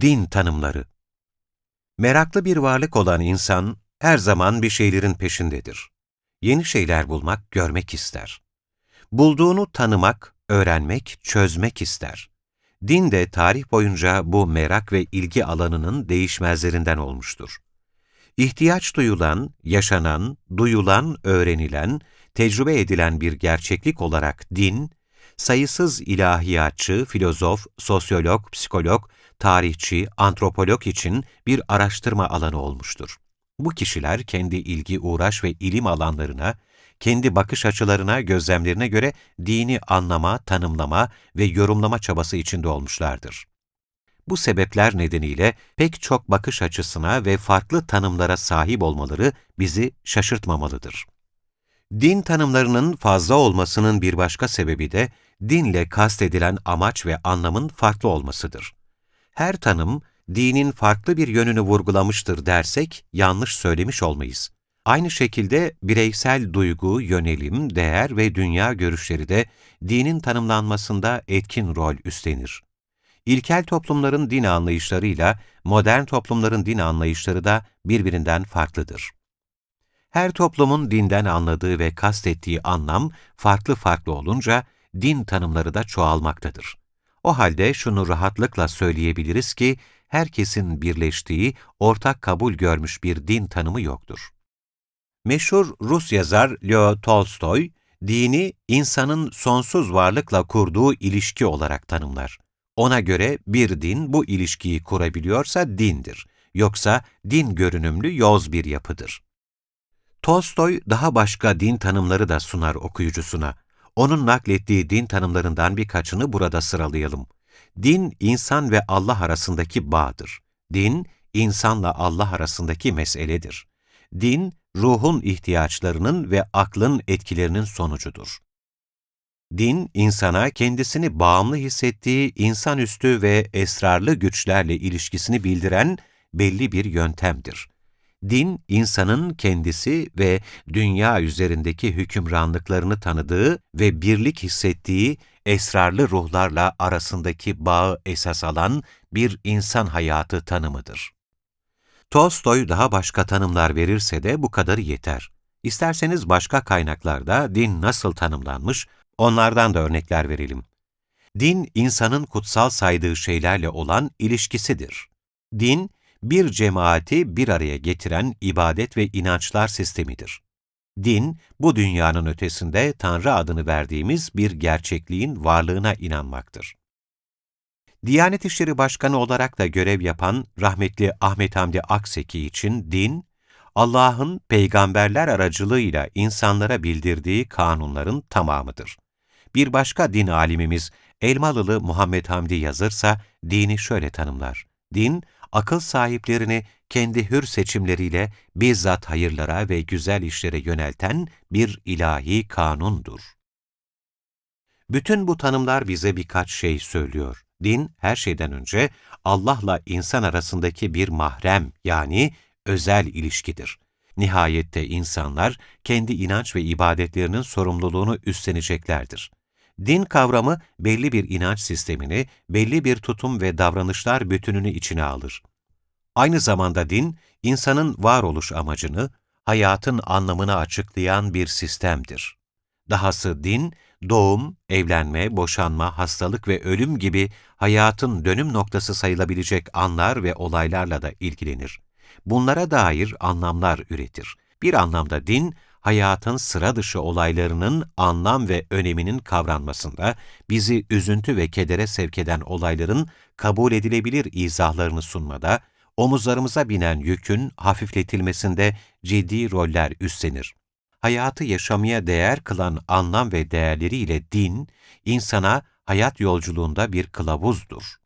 Din tanımları Meraklı bir varlık olan insan, her zaman bir şeylerin peşindedir. Yeni şeyler bulmak, görmek ister. Bulduğunu tanımak, öğrenmek, çözmek ister. Din de tarih boyunca bu merak ve ilgi alanının değişmezlerinden olmuştur. İhtiyaç duyulan, yaşanan, duyulan, öğrenilen, tecrübe edilen bir gerçeklik olarak din, sayısız ilahiyatçı, filozof, sosyolog, psikolog, tarihçi, antropolog için bir araştırma alanı olmuştur. Bu kişiler kendi ilgi, uğraş ve ilim alanlarına, kendi bakış açılarına, gözlemlerine göre dini anlama, tanımlama ve yorumlama çabası içinde olmuşlardır. Bu sebepler nedeniyle pek çok bakış açısına ve farklı tanımlara sahip olmaları bizi şaşırtmamalıdır. Din tanımlarının fazla olmasının bir başka sebebi de dinle kastedilen amaç ve anlamın farklı olmasıdır. Her tanım, dinin farklı bir yönünü vurgulamıştır dersek yanlış söylemiş olmayız. Aynı şekilde bireysel duygu, yönelim, değer ve dünya görüşleri de dinin tanımlanmasında etkin rol üstlenir. İlkel toplumların din anlayışlarıyla modern toplumların din anlayışları da birbirinden farklıdır. Her toplumun dinden anladığı ve kastettiği anlam farklı farklı olunca din tanımları da çoğalmaktadır. O halde şunu rahatlıkla söyleyebiliriz ki herkesin birleştiği, ortak kabul görmüş bir din tanımı yoktur. Meşhur Rus yazar Leo Tolstoy, dini insanın sonsuz varlıkla kurduğu ilişki olarak tanımlar. Ona göre bir din bu ilişkiyi kurabiliyorsa dindir, yoksa din görünümlü yoz bir yapıdır. Tolstoy daha başka din tanımları da sunar okuyucusuna. Onun naklettiği din tanımlarından birkaçını burada sıralayalım. Din, insan ve Allah arasındaki bağdır. Din, insanla Allah arasındaki meseledir. Din, ruhun ihtiyaçlarının ve aklın etkilerinin sonucudur. Din, insana kendisini bağımlı hissettiği insanüstü ve esrarlı güçlerle ilişkisini bildiren belli bir yöntemdir. Din, insanın kendisi ve dünya üzerindeki hükümranlıklarını tanıdığı ve birlik hissettiği esrarlı ruhlarla arasındaki bağı esas alan bir insan hayatı tanımıdır. Tolstoy daha başka tanımlar verirse de bu kadarı yeter. İsterseniz başka kaynaklarda din nasıl tanımlanmış, onlardan da örnekler verelim. Din, insanın kutsal saydığı şeylerle olan ilişkisidir. Din, bir cemaati bir araya getiren ibadet ve inançlar sistemidir. Din, bu dünyanın ötesinde Tanrı adını verdiğimiz bir gerçekliğin varlığına inanmaktır. Diyanet İşleri Başkanı olarak da görev yapan rahmetli Ahmet Hamdi Akseki için din, Allah'ın peygamberler aracılığıyla insanlara bildirdiği kanunların tamamıdır. Bir başka din alimimiz Elmalılı Muhammed Hamdi yazırsa dini şöyle tanımlar. Din, akıl sahiplerini kendi hür seçimleriyle bizzat hayırlara ve güzel işlere yönelten bir ilahi kanundur. Bütün bu tanımlar bize birkaç şey söylüyor. Din, her şeyden önce Allah'la insan arasındaki bir mahrem yani özel ilişkidir. Nihayette insanlar kendi inanç ve ibadetlerinin sorumluluğunu üstleneceklerdir. Din kavramı belli bir inanç sistemini, belli bir tutum ve davranışlar bütününü içine alır. Aynı zamanda din, insanın varoluş amacını, hayatın anlamını açıklayan bir sistemdir. Dahası din, doğum, evlenme, boşanma, hastalık ve ölüm gibi hayatın dönüm noktası sayılabilecek anlar ve olaylarla da ilgilenir. Bunlara dair anlamlar üretir. Bir anlamda din, hayatın sıra dışı olaylarının anlam ve öneminin kavranmasında, bizi üzüntü ve kedere sevk eden olayların kabul edilebilir izahlarını sunmada, omuzlarımıza binen yükün hafifletilmesinde ciddi roller üstlenir. Hayatı yaşamaya değer kılan anlam ve değerleriyle din, insana hayat yolculuğunda bir kılavuzdur.